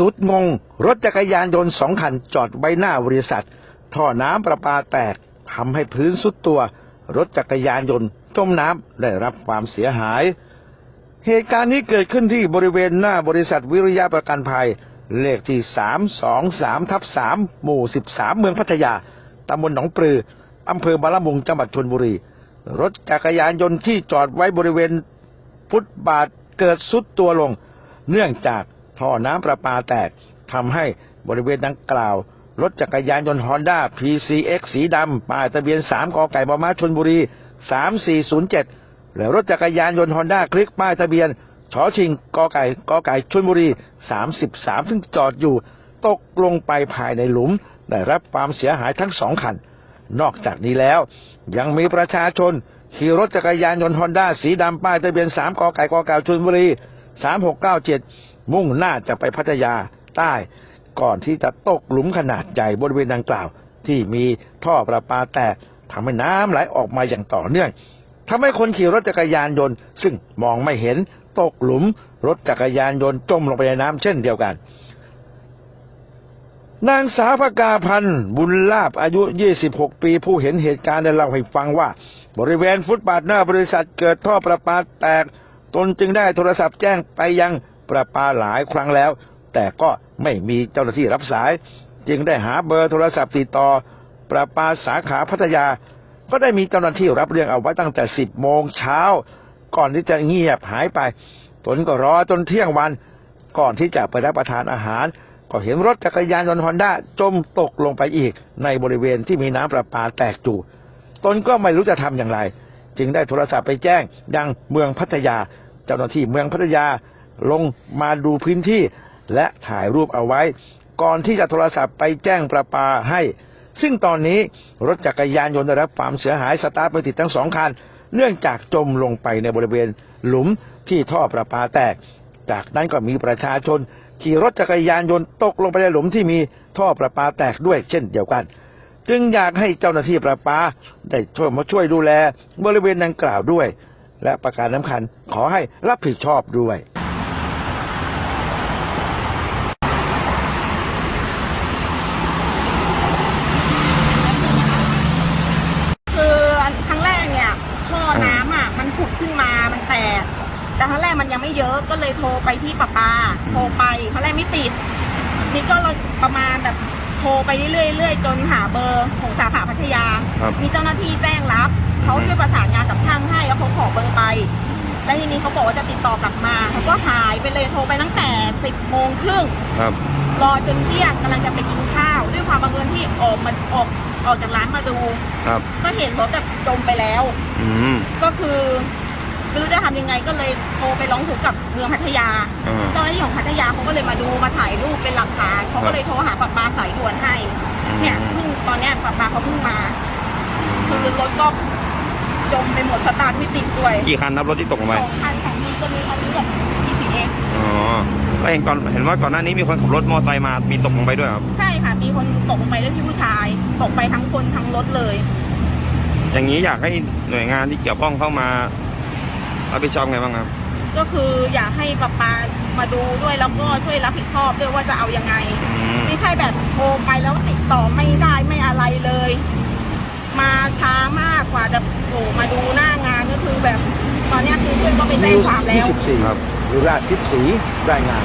สุดงง รถจักรยานยนต์สองคันจอดไว้หน้าบริษัท ท่อน้ำประปาแตกทำให้พื้นสุดตัว รถจักรยานยนต์จมน้ำได้รับความเสียหาย เหตุการณ์นี้เกิดขึ้นที่บริเวณหน้าบริษัทวิริยะประกันภัย เลขที่ 323ทับ3หมู่ 13 เมืองพัทยาตำบลหนองปลืออำเภอบาละมุงจังหวัดชนบุรี รถจักรยานยนต์ที่จอดไว้บริเวณฟุตบาทเกิดสุดตัวลง เนื่องจาก ท่อน้ำประปาแตกทำให้บริเวณดังกล่าว รถจักรยานยนต์ฮอนด้า PCX สีดำป้ายทะเบียน 3กไก่บม้าชนบุรี 3407 และรถจักรยานยนต์ฮอนด้าคลิกป้ายทะเบียนชอชิงกไก่กไก่ชนบุรี 33 ซึ่งจอดอยู่ ตกลงไปภายในหลุม ได้รับความเสียหายทั้งสองคัน นอกจากนี้แล้ว ยังมีประชาชนขี่รถจักรยานยนต์ฮอนด้าสีดำป้ายทะเบียน 3กไก่กไก่ชนบุรี 3697 มุ่งหน้าจะไปพัทยาใต้ ก่อนที่จะตกหลุมขนาดใหญ่บริเวณดังกล่าว ที่มีท่อประปาแตกทำให้น้ำไหลออกมาอย่างต่อเนื่องทำให้คนขี่รถจักรยานยนต์ ซึ่งมองไม่เห็นตกหลุมรถจักรยานยนต์จมลงไปในน้ำเช่นเดียวกันนางสาวพกาพันธ์บุญลาบอายุ 26 ปี ผู้เห็นเหตุการณ์ได้เล่าให้ฟังว่า บริเวณฟุตบาทหน้าบริษัทเกิดท่อประปาแตก ตนจึงได้โทรศัพท์แจ้งไปยังประปาหลายครั้งแล้ว แต่ก็ไม่มีเจ้าหน้าที่รับสาย จึงได้หาเบอร์โทรศัพท์ติดต่อ ประปาสาขาพัทยา ก็ได้มีเจ้าหน้าที่รับเรื่องเอาไว้ตั้งแต่ 10 โมงเช้า ก่อนที่จะเงียบหายไป ตนก็รอจนเที่ยงวัน ก่อนที่จะไปรับประทานอาหาร ก็เห็นรถจักรยานยนต์ฮอนด้าจมตกลงไปอีกในบริเวณที่มีน้ำประปาแตกจู่ตนก็ไม่รู้จะทำอย่างไร จึงได้โทรศัพท์ไปแจ้งยังเมืองพัทยา เจ้าหน้าที่เมืองพัทยาลงมาดูพื้นที่และถ่ายรูปเอาไว้ ก่อนที่จะโทรศัพท์ไปแจ้งประปาให้ ซึ่งตอนนี้รถจักรยานยนต์ได้รับความเสียหายสตาร์ทไม่ติดทั้งสองคัน เนื่องจากจมลงไปในบริเวณหลุมที่ท่อประปาแตก จากนั้นก็มีประชาชนขี่รถจักรยานยนต์ตกลงไปในหลุมที่มีท่อประปาแตกด้วยเช่นเดียวกัน จึงอยากให้เจ้าหน้าที่ประปาได้ช่วยมาช่วยดูแลบริเวณดังกล่าวด้วย และประการสำคัญขอให้รับผิดชอบด้วยคือครั้งแรกเนี่ยท่อน้ำอะมันผุดขึ้นมามันแตกแต่ครั้งแรกมันยังไม่เยอะก็เลยโทรไปที่ประปา โทรไปครั้งแรกไม่ติด นี่ก็ประมาณแบบ โทรไปเรื่อยๆจนหาเบอร์ของสาขาพัทยา ครับมีเจ้าหน้าที่แจ้งรับ เขาช่วยประสานงานกับช่างให้แล้วเขาขอเบอร์ไป แล้วทีนี้เขาบอกว่าจะติดต่อกลับมา เขาก็หายไปเลยโทรไปตั้งแต่ 10โมงครึ่ง ครับรอจนเที่ยงกำลังจะไปกินข้าว ด้วยความบังเอิญที่ออกมาออกออกจากร้านมาดู ครับก็เห็นรถแบบจมไปแล้ว อืมก็คือ ไม่รู้จะทำยังไงก็เลยโทรไปร้องทุกข์กับเมืองพัทยาอ่า เจ้าหน้าที่ของพัทยาเขาก็เลยมาดูมาถ่ายรูปเป็นหลักฐานเขาก็เลยโทรหาปะปาสายด่วนให้ เนี่ยเพิ่งตอนเนี้ยปะปาเขาเพิ่งมาคือรถก็จมไปหมดสตาร์ทไม่ติดด้วยกี่คันครับรถที่ตกลงไปสองคันของนี้ก็มีคันนี้กับ PCX อ๋อแล้วเห็นก่อนเห็นว่าก่อนหน้านี้มีคนขับรถมอเตอร์ไซค์มามีตกลงไปด้วยครับ ใช่ค่ะ มีคนตกลงไปด้วยที่ผู้ชาย ตกไปทั้งคนทั้งรถเลย อย่างนี้อยากให้หน่วยงานที่เกี่ยวข้องเข้ามา รับผิดชอบไงบ้างครับ ก็คืออยากให้ปะปามาดูด้วยแล้วก็ช่วยรับผิดชอบด้วยว่าจะเอายังไงอืมไม่ใช่แบบโทรไปแล้วติดต่อไม่ได้ไม่อะไรเลย มาช้ามากกว่าจะโผล่มาดูหน้างานก็คือแบบ ตอนเนี้ยคือเพื่อนก็ไปแจ้งความแล้ว 24ครับหรือราชทิพย์ศรีรายงาน